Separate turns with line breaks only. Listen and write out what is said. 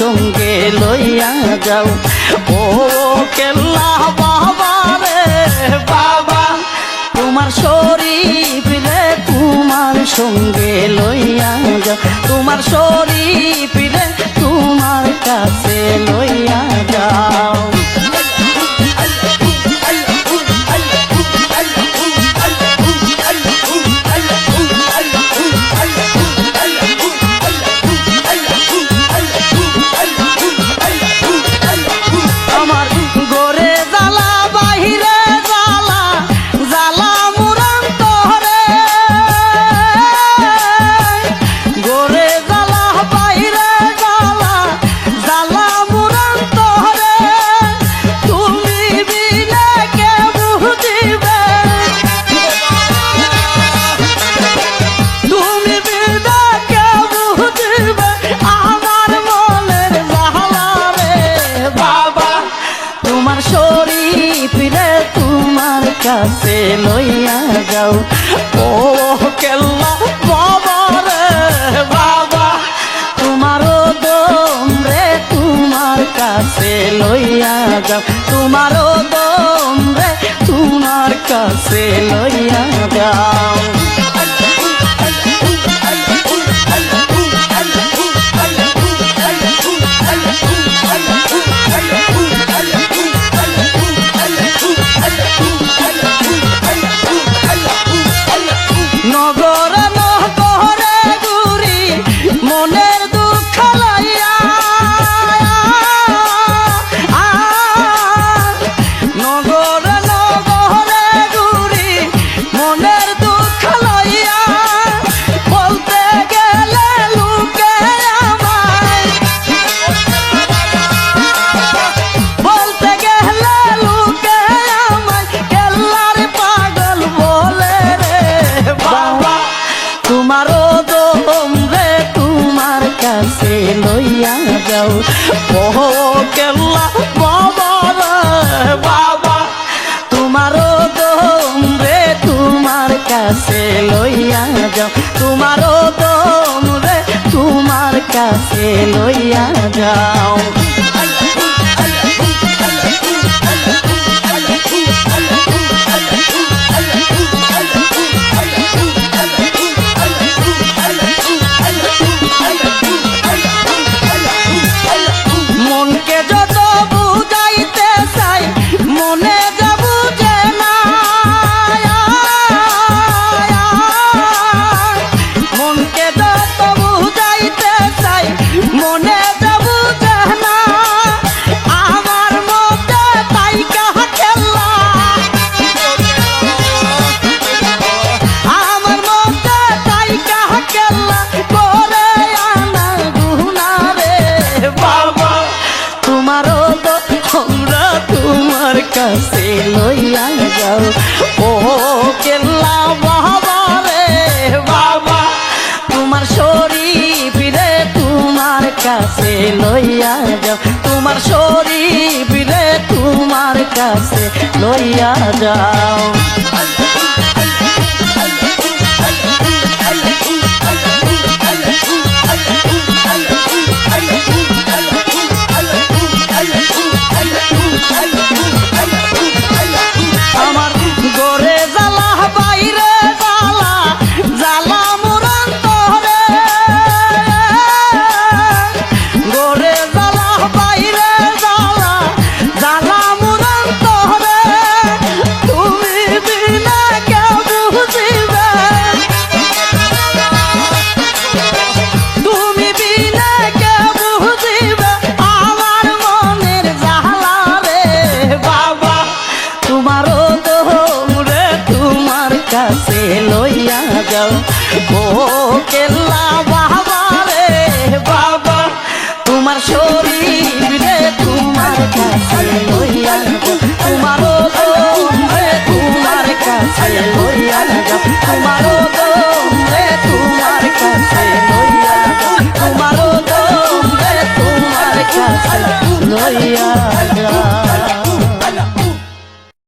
সঙ্গে লইয়া যাও। ও কেল্লা বাবা রে বাবা তোমার শরীর রে তোমার সঙ্গে কাছে লইয়া যাও। ও কেল্লা বাবা রে, বাবা তোমারও দম রে, তোমার কাছে লইয়া যাও। তোমারও দম রে, তোমার কাছে লইয়া যাও ও কেল্লা বাবা বাবা তোমারও দম রে তোমার কাছে লইয়া যাও। তোমারও দম রে তোমার কাছে লইয়া যাও। তো আমরা তোমার কাছে লইয়া যাও। ও কেল্লা বাবা রে বাবা, তোমার শরীফ রে তোমার কাছে লইয়া যাও। তোমার শরীফ রে তোমার কাছে লইয়া যাও।